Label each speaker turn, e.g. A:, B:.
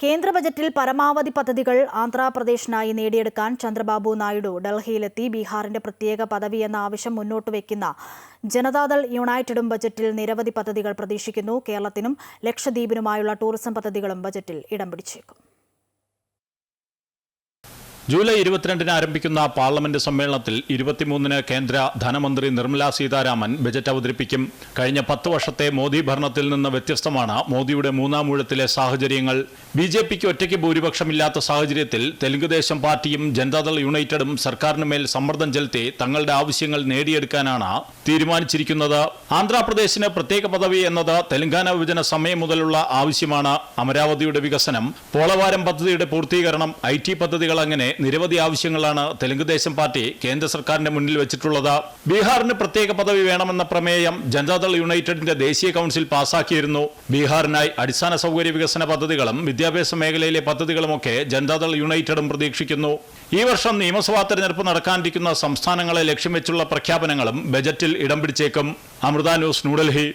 A: കേന്ദ്ര ബജറ്റിൽ പരമാവധി പദ്ധതികൾ ആന്ധ്രാപ്രദേശിനായി നേടിയെടുക്കാൻ ചന്ദ്രബാബു നായിഡു ഡൽഹിയിലെത്തി ബീഹാറിന്റെ പ്രത്യേക പദവി എന്ന ആവശ്യം മുന്നോട്ട് വയ്ക്കുന്ന ജനതാദൾ യുണൈറ്റഡും ബജറ്റിൽ നിരവധി പദ്ധതികൾ പ്രതീക്ഷിക്കുന്നു. കേരളത്തിനും ലക്ഷദ്വീപിനുമായുള്ള ടൂറിസം പദ്ധതികളും ബജറ്റിൽ ഇടം പിടിച്ചേക്കും.
B: ജൂലൈ ഇരുപത്തിരണ്ടിന് ആരംഭിക്കുന്ന പാർലമെന്റ് സമ്മേളനത്തിൽ ഇരുപത്തിമൂന്നിന് കേന്ദ്ര ധനമന്ത്രി നിർമ്മലാ സീതാരാമൻ ബജറ്റ് അവതരിപ്പിക്കും. കഴിഞ്ഞ പത്ത് വർഷത്തെ മോദി ഭരണത്തിൽ നിന്ന് വ്യത്യസ്തമാണ് മോദിയുടെ മൂന്നാം ഊഴത്തിലെ സാഹചര്യങ്ങൾ. ബി ജെ പിക്ക് ഒറ്റയ്ക്ക് ഭൂരിപക്ഷമില്ലാത്ത സാഹചര്യത്തിൽ തെലുങ്കുദേശം പാർട്ടിയും ജനതാദൾ യുണൈറ്റഡും സർക്കാരിന് മേൽ സമ്മർദ്ദം ചെലുത്തി തങ്ങളുടെ ആവശ്യങ്ങൾ നേടിയെടുക്കാനാണ് തീരുമാനിച്ചിരിക്കുന്നത്. ആന്ധ്രാപ്രദേശിന് പ്രത്യേക പദവി എന്നത് തെലങ്കാന വിഭജന സമയം മുതലുള്ള ആവശ്യമാണ്. അമരാവതിയുടെ വികസനം പോളവാരം പദ്ധതിയുടെ പൂർത്തീകരണം ഐ പദ്ധതികൾ അങ്ങനെ നിരവധി ആവശ്യങ്ങളാണ് തെലുങ്കുദേശം പാർട്ടി കേന്ദ്ര സർക്കാരിന്റെ മുന്നിൽ വെച്ചിട്ടുള്ളത്. ബീഹാറിന് പ്രത്യേക പദവി വേണമെന്ന പ്രമേയം ജനതാദൾ യുണൈറ്റഡിന്റെ ദേശീയ കൌൺസിൽ പാസാക്കിയിരുന്നു. ബീഹാറിനായി അടിസ്ഥാന സൗകര്യ വികസന പദ്ധതികളും വിദ്യാഭ്യാസ മേഖലയിലെ പദ്ധതികളുമൊക്കെ ജനതാദൾ യുണൈറ്റഡും പ്രതീക്ഷിക്കുന്നു. ഈ വർഷം നിയമസഭാ തെരഞ്ഞെടുപ്പ് നടക്കാനിരിക്കുന്ന സംസ്ഥാനങ്ങളെ ലക്ഷ്യം വെച്ചുള്ള പ്രഖ്യാപനങ്ങളും ബജറ്റിൽ ഇടം പിടിച്ചേക്കും. അമൃത ന്യൂസ് ന്യൂഡൽഹി.